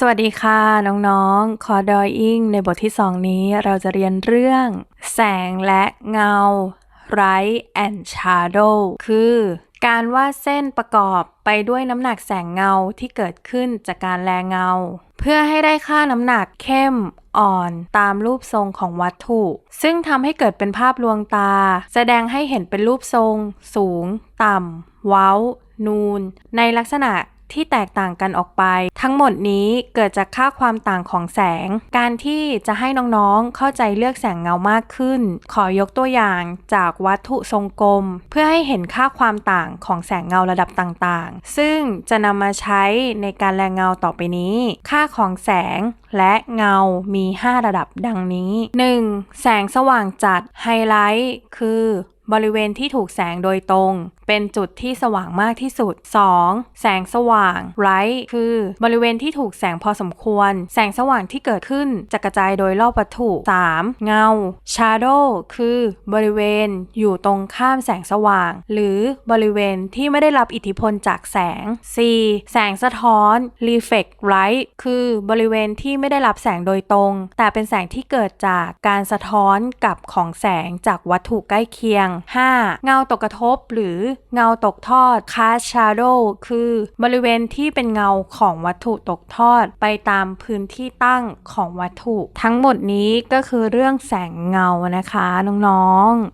สวัสดีค่ะ น้องๆ คอดอยอิงในบทที่ 2 นี้เราจะเรียนเรื่อง แสงและเงา Light and Shadow คือ การวาดเส้นประกอบไปด้วยน้ำหนักแสงเงาที่เกิดขึ้นจากการแลเงา เพื่อให้ได้ค่าน้ำหนักเข้มอ่อนตามรูปทรงของวัตถุ ซึ่งทำให้เกิดเป็นภาพลวงตา แสดงให้เห็นเป็นรูปทรง สูง ต่ำ เว้า นูน ในลักษณะ ที่แตกต่างกันออกไป ทั้งหมดนี้เกิดจากค่าความต่างของแสง การที่จะให้น้องๆเข้าใจเลือกแสงเงามากขึ้น ขอยกตัวอย่างจากวัตถุทรงกลม เพื่อให้เห็นค่าความต่างของแสงเงาระดับต่างๆ ซึ่งจะนำมาใช้ในการแลเงาต่อไปนี้ ค่าของแสงและเงามี 5 ระดับดังนี้ 1. แสงสว่างจัดไฮไลท์คือ บริเวณที่ถูกแสงโดยตรง เป็นจุดที่สว่างมากที่สุด 2. แสงสว่างไรท์คือบริเวณที่ถูกแสงพอสมควร แสงสว่างที่เกิดขึ้นจะกระจายโดยรอบวัตถุ 3. เงา shadow คือบริเวณอยู่ตรงข้ามแสงสว่าง หรือบริเวณที่ไม่ได้รับอิทธิพลจากแสง 4. แสงสะท้อน reflect light คือบริเวณที่ไม่ได้รับแสงโดยตรง แต่เป็นแสงที่เกิดจากการสะท้อนกับของแสงจากวัตถุใกล้เคียง 5. เงาตกกระทบหรือเงาตกทอด cast shadow คือบริเวณที่เป็นเงาของวัตถุตกทอด ไปตามพื้นที่ตั้งของวัตถุ ทั้งหมดนี้ก็คือเรื่องแสงเงานะคะน้องๆ